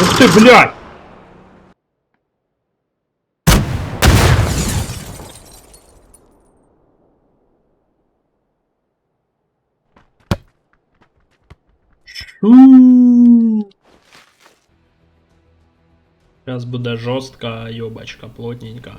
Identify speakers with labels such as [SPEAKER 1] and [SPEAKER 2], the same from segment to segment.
[SPEAKER 1] Ух ты, блядь! Шу. Зараз буде жорстка йобачка, плотненька.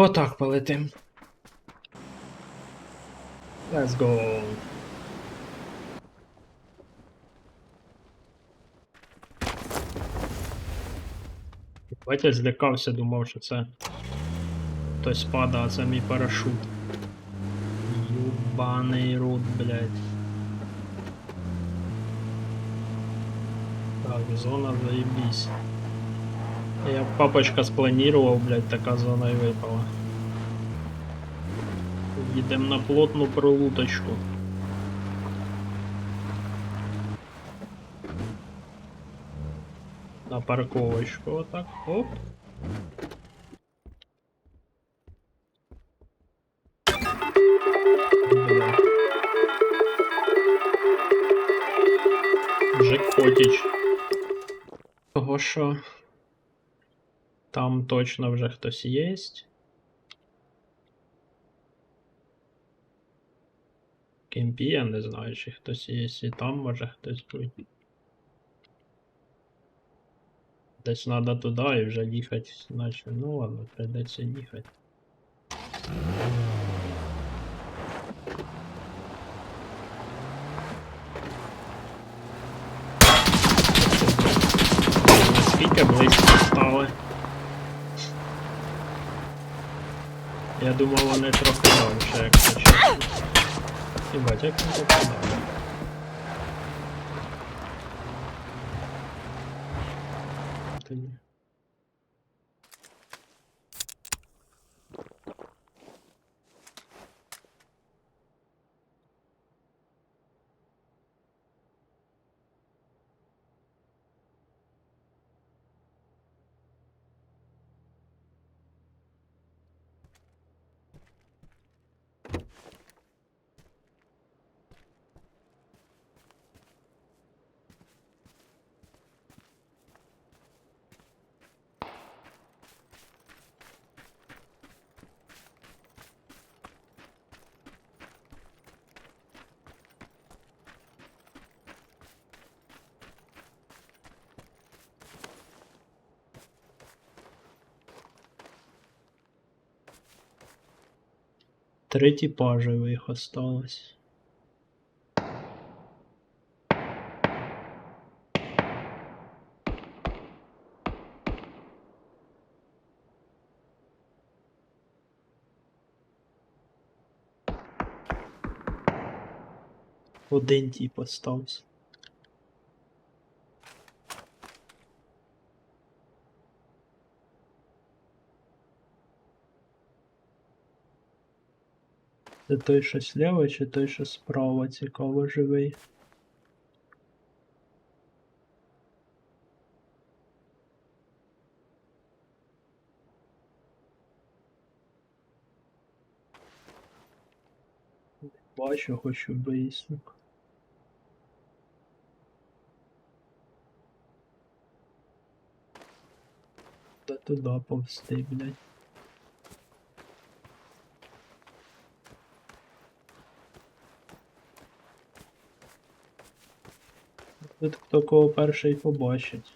[SPEAKER 1] Отак полетим. Let's go. Бать, я злякався, думав, що це хтось падає, а це мій парашут. Юбаний рот, блядь. Так, зона заебись. Я папочка спланировал, блядь, така зона і випала. Їдем на плотну пролуточку. На парковочку, отак, оп. Бля. Джекпотіч. Того що там точно вже хтось є. Кемпі, я не знаю, чи хтось є, і там може хтось бути. Десь треба туди і вже їхати, наче, ну ладно, прийдеться їхати. Я думав, вони трохи довше, як чесно. Ебать, як він попадає. Тоді. Три типа живих осталось. Один тип остався. Це той, що слева, чи той, що справа, цікаво живий. Бачу, хочу вияснити. Та туди повсти, блядь. Тут хто кого перший побачить.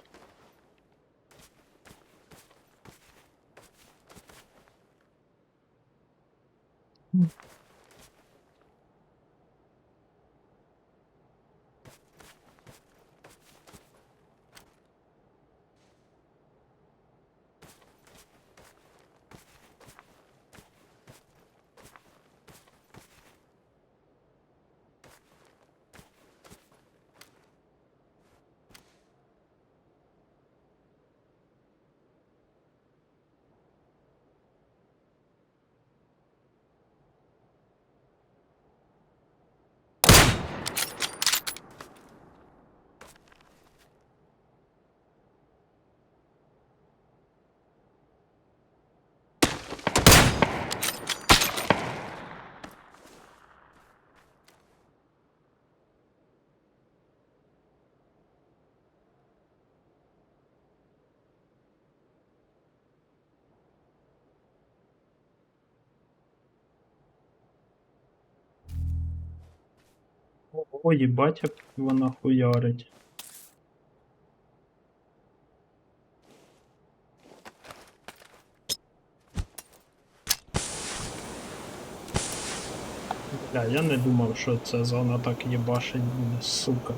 [SPEAKER 1] Ой, їбать, як вона хуярить. Бля, я не думав, що ця зона так їбашить сука.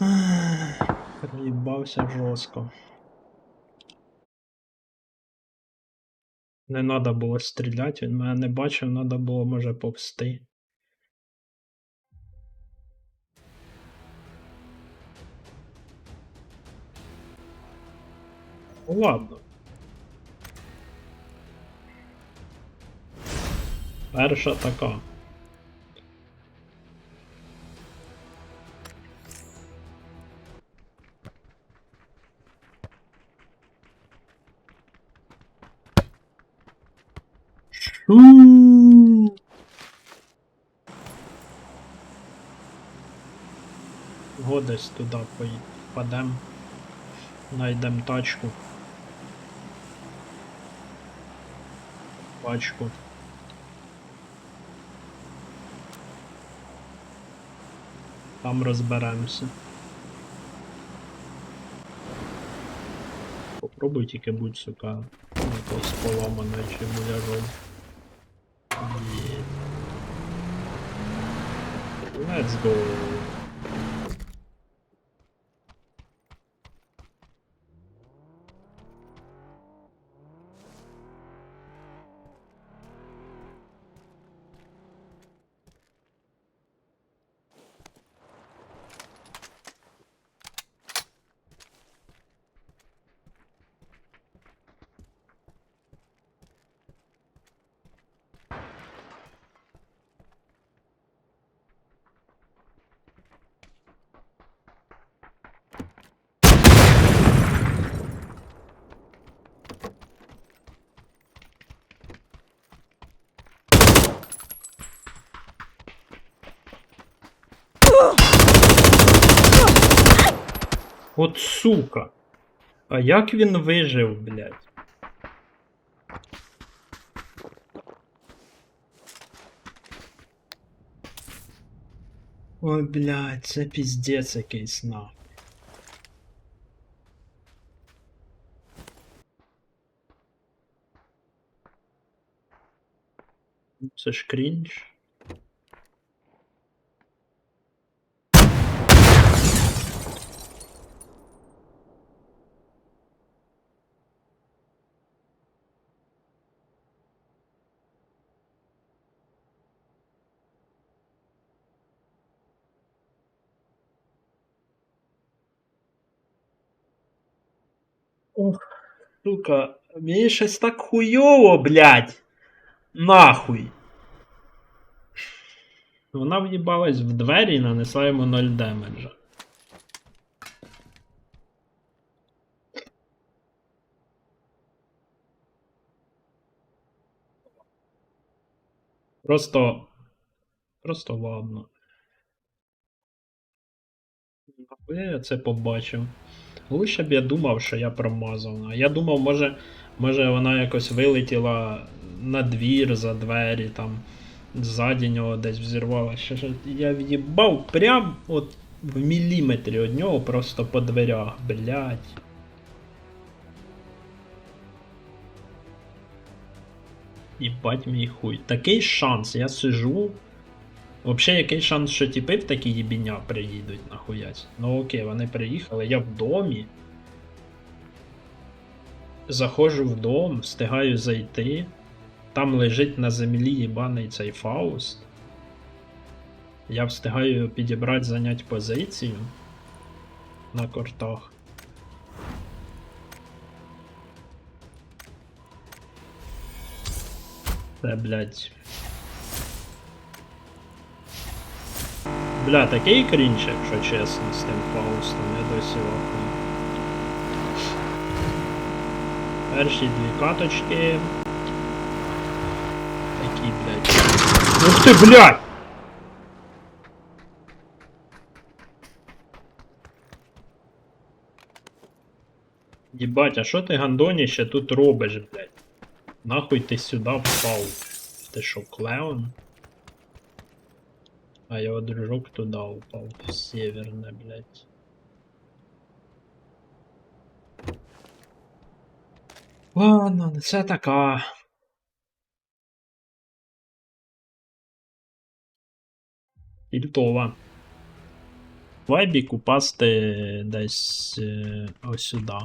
[SPEAKER 1] Ах, жорстко. Не треба було стріляти, він мене не бачив, треба було, може, повсти. Ладно. Перша така. Шу. Годись туди поїдем. Найдем тачку. Пачку. Там розберемося. Попробуй тільки будь, сука, якось поламаною чи муляжом. Let's go. От сука. А як він вижив, блядь? Ой, блядь, це піздець якийсь нахуй. Це ж крінж. Сука, мені щось так хуйово, блядь. Нахуй. Вона в'їбалась в двері і нанесла йому 0 демеджа. Просто. Просто ладно. Я це побачив? Лучше б я думав, що я промазав. Я думав, може, може вона якось вилетіла на двір за двері, там ззаді нього десь ж Я в'їбав прям от в міліметрі від нього просто по дверях, блядь. Їбать мій хуй. Такий шанс, я сижу. Взагалі, який шанс, що тіпи в такі їбіння приїдуть нахуясь. Ну окей, вони приїхали, я в домі. Заходжу в дом, встигаю зайти. Там лежить на землі їбаний цей Фауст. Я встигаю підібрати зайняти позицію на кортах. Це, блядь. Бля, такий крінж, якщо чесно, з тим Фаустом, я досі вахую. Перші дві каточки. Такі, блядь. Ух ти, блядь! Єбать, а що ти гандоні ще тут робиш, блядь? Нахуй ти сюди впав? Ти що, клеон? А його дружок туди упав, в северне, блядь. Ладно, ну це така. Ільтова. Вайбік упасти десь е, ось сюди.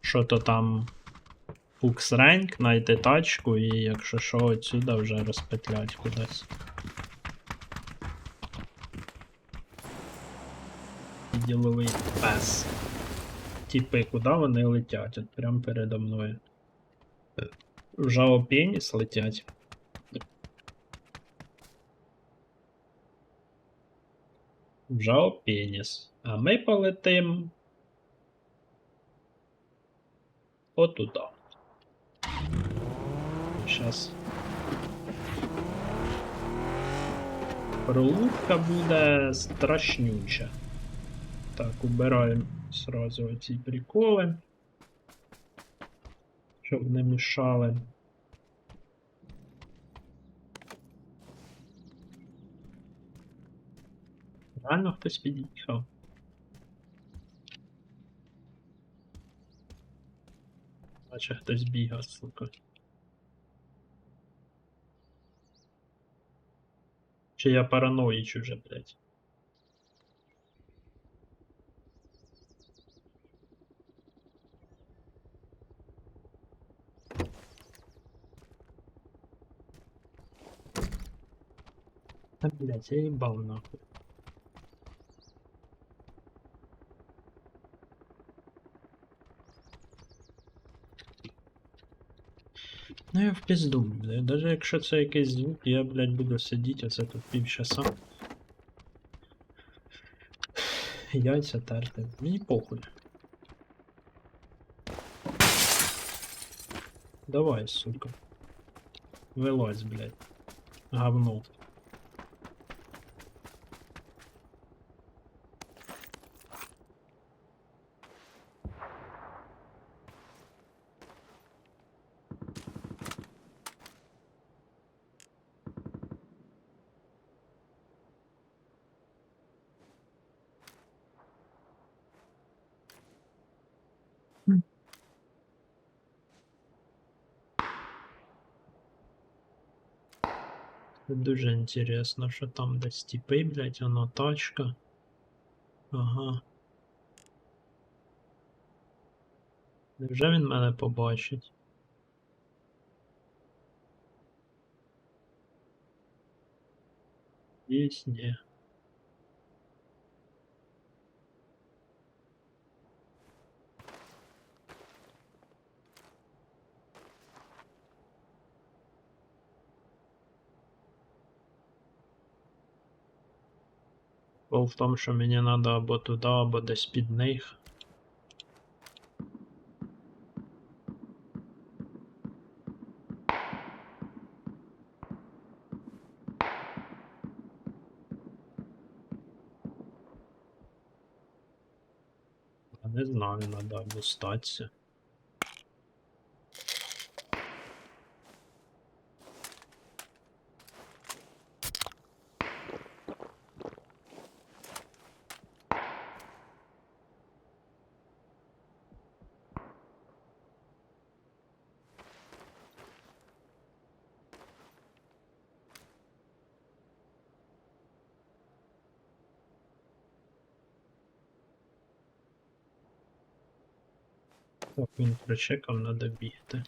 [SPEAKER 1] Що то там Фукс ренк, знайти тачку і якщо що, отсюда вже розпетлять кудись. Діловий пес. Тіпи, куди вони летять? От прямо передо мною. В жаопеніс летять. В жаопеніс. А ми полетим. Отуда. Сейчас. Пролупка буде страшнюча. Так, убираємо сразу оці приколи. Щоб не мішали. Реально хтось під'їхав. Наче хтось бігав, сука. Чи я параноїч уже, блядь? Та, блядь, я їбав нахуй. Я в пізду, блядь. Даже якщо це якийсь звук, я, блядь, буду сидіти оце тут півчаса. Яйця терти. Мені похуй. Давай, сука. Вилазь, блядь. Говно. Дуже інтересно, що там десь тіпи, блядь, воно тачка. Ага. Невже він мене побачить? Єсть, Бо в тому, що мені треба або туди, або десь під них. Не знаю, треба або статися. Так, він прочекав, треба бігти.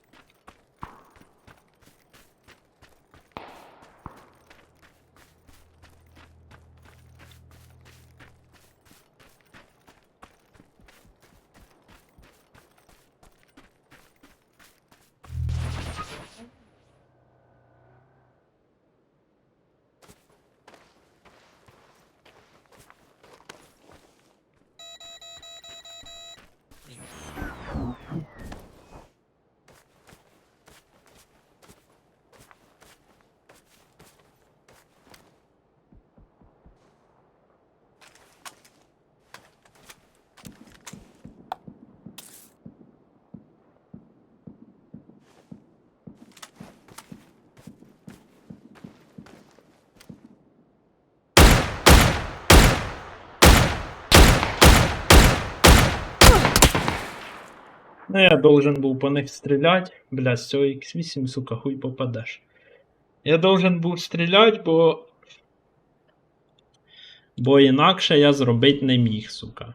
[SPEAKER 1] Ну, я должен був по них стріляти. Бля, з цього X8, сука, хуй попадеш. Я должен був стріляти, бо. Бо інакше я зробити не міг, сука.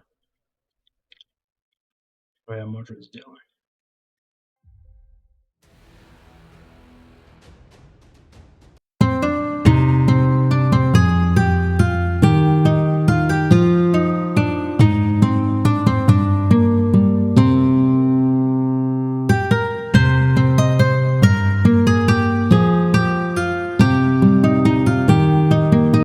[SPEAKER 1] Що я можу зробити?